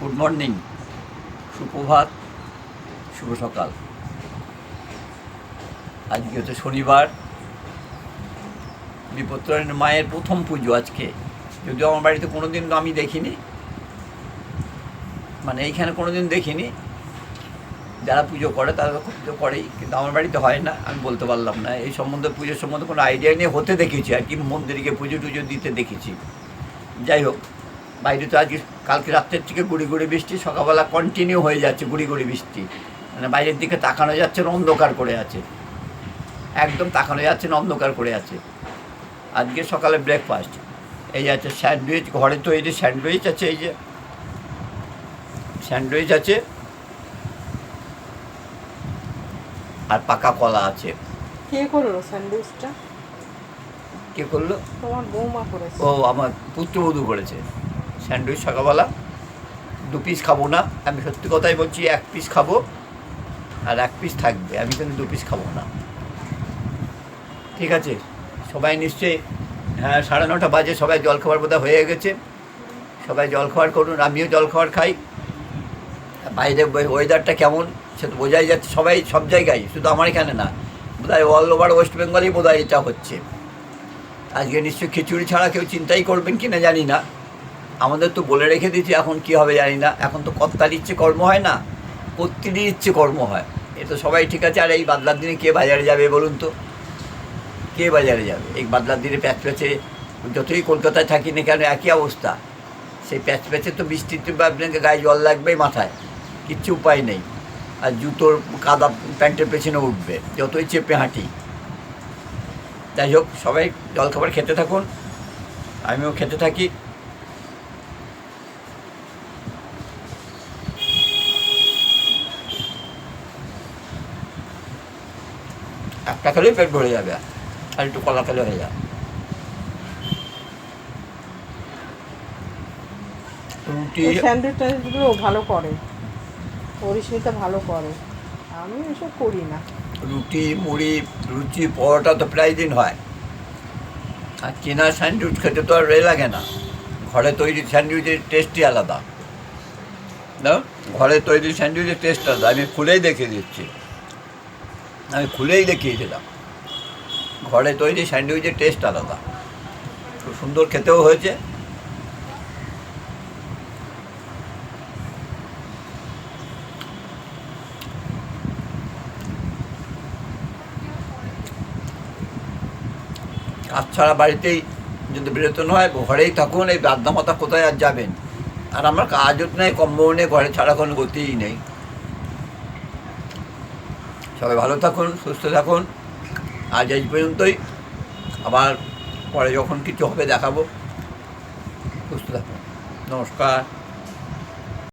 Good morning, সুপ্রভাত, শুভ সকাল। আজকে হচ্ছে শনিবার বিপত্তরের মায়ের প্রথম পুজো আজকে। যদিও আমার বাড়িতে কোনো দিন আমি দেখিনি মানে এইখানে কোনো দিন দেখিনি। যারা পুজো করে তারা তো পুজো করেই, কিন্তু আমার বাড়িতে হয় না, আমি বলতে পারলাম না। এই সম্বন্ধে, পুজোর সম্বন্ধে কোনো আইডিয়া নিয়ে হতে দেখেছি আর কি, মন্দিরে পুজো টুজো দিতে দেখেছি। যাই হোক, বাইরে তো আজকে কালকে রাত্রের থেকে গুড়ি গুড়ি বৃষ্টি সকালবেলা কন্টিনিউ হয়ে যাচ্ছে গুড়ি গুড়ি বৃষ্টি। মানে বাইরের দিকে তাকানো যাচ্ছে অন্ধকার করে আছে। একদম তাকানো যাচ্ছে না অন্ধকার করে আছে। আজকে সকালে ব্রেকফাস্ট এই আছে স্যান্ডউইচ ঘরে তৈরি স্যান্ডউইচ আছে এই যে স্যান্ডউইচ আছে। আর পাকা কলা আছে। কে করল স্যান্ডউইচটা? কে করল? তোমার বৌমা করেছে। ও আমার পুত্রবধূ করেছে। স্যান্ডউইচ সকালবেলা দু পিস খাব না। আমি সত্যি কথাই বলছি, এক পিস খাব আর এক পিস থাকবে। আমি কিন্তু দু পিস খাব না। ঠিক আছে? সবাই নিশ্চয়ই হ্যাঁ সাড়ে নটা বাজে সবাই জল খাবার বোধহয় হয়ে গেছে। সবাই জল খাবার করুন, আমিও জল খাবার খাই। বাইরে ওয়েদারটা কেমন সে তো বোঝাই যাচ্ছে। সবাই সব জায়গায়, শুধু আমার এখানে না, বোধহয় অল ওভার ওয়েস্ট বেঙ্গলেই বোধহয় এটা হচ্ছে। আজকে নিশ্চয়ই খিচুড়ি ছাড়া কেউ চিন্তাই করবেন কি না জানি না। আমাদের তো বলে রেখে দিয়েছি, এখন কি হবে জানি না। এখন তো কর্তার ইচ্ছে কর্ম হয় না? কর্ত্রীর ইচ্ছে কর্ম হয়। এ তো সবাই ঠিক আছে, আর এই বাদলার দিনে কে বাজারে যাবে বলুন তো? কে বাজারে যাবে? এই বাদলার দিনে প্যাচ প্যাচে যতই কলকাতায় থাকি না কেন একই অবস্থা। সেই প্যাচ প্যাচে তো বৃষ্টিতে আপনাকে গায়ে জল লাগবেই মাথায়। কিচ্ছু উপায় নেই। আর জুতোর কাদা প্যান্টের পেছনে উঠবে, যতই চেপে হাঁটি। যাই হোক, সবাই জলখাবার খেতে থাকুন। আমিও খেতে থাকি। একটা খেলেই পেট ভরে যাবে আর একটু কলা খেলে হয়ে যাবে রুটি স্যান্ডউইচগুলো ভালো করে। পরিস্মিতা ভালো করে। আমি এসব করি না। রুটি মুড়ি লুচি পরোটা তো প্রায় দিন হয়। আর কেনা স্যান্ডউইচ খেতে তো আর রে লাগে না। ঘরে তৈরি স্যান্ডউইচের টেস্টই আলাদা। না? ঘরে তৈরি স্যান্ডউইচের টেস্ট আলাদা। আমি খুলেই দেখে দিচ্ছি। আমি খুলেই দেখিয়ে দিলাম ঘরে তৈরি স্যান্ডউইচের টেস্ট আলাদা। খুব সুন্দর খেতেও হয়েছে। কাজ ছাড়া বাড়িতেই যদি বেরোতে হয়, ঘরেই থাকুন, এই বাদ্যা মাথা কোথায় আর যাবেন? আর আমার কাজও নেই কম্বও নেই ঘরে ছাড়া কোনো গতিই নেই। সবাই ভালো থাকুন, সুস্থ থাকুন। আজ এই পর্যন্তই। আবার পরে যখন কিছু হবে দেখাবো। সুস্থ থাকুন। নমস্কার।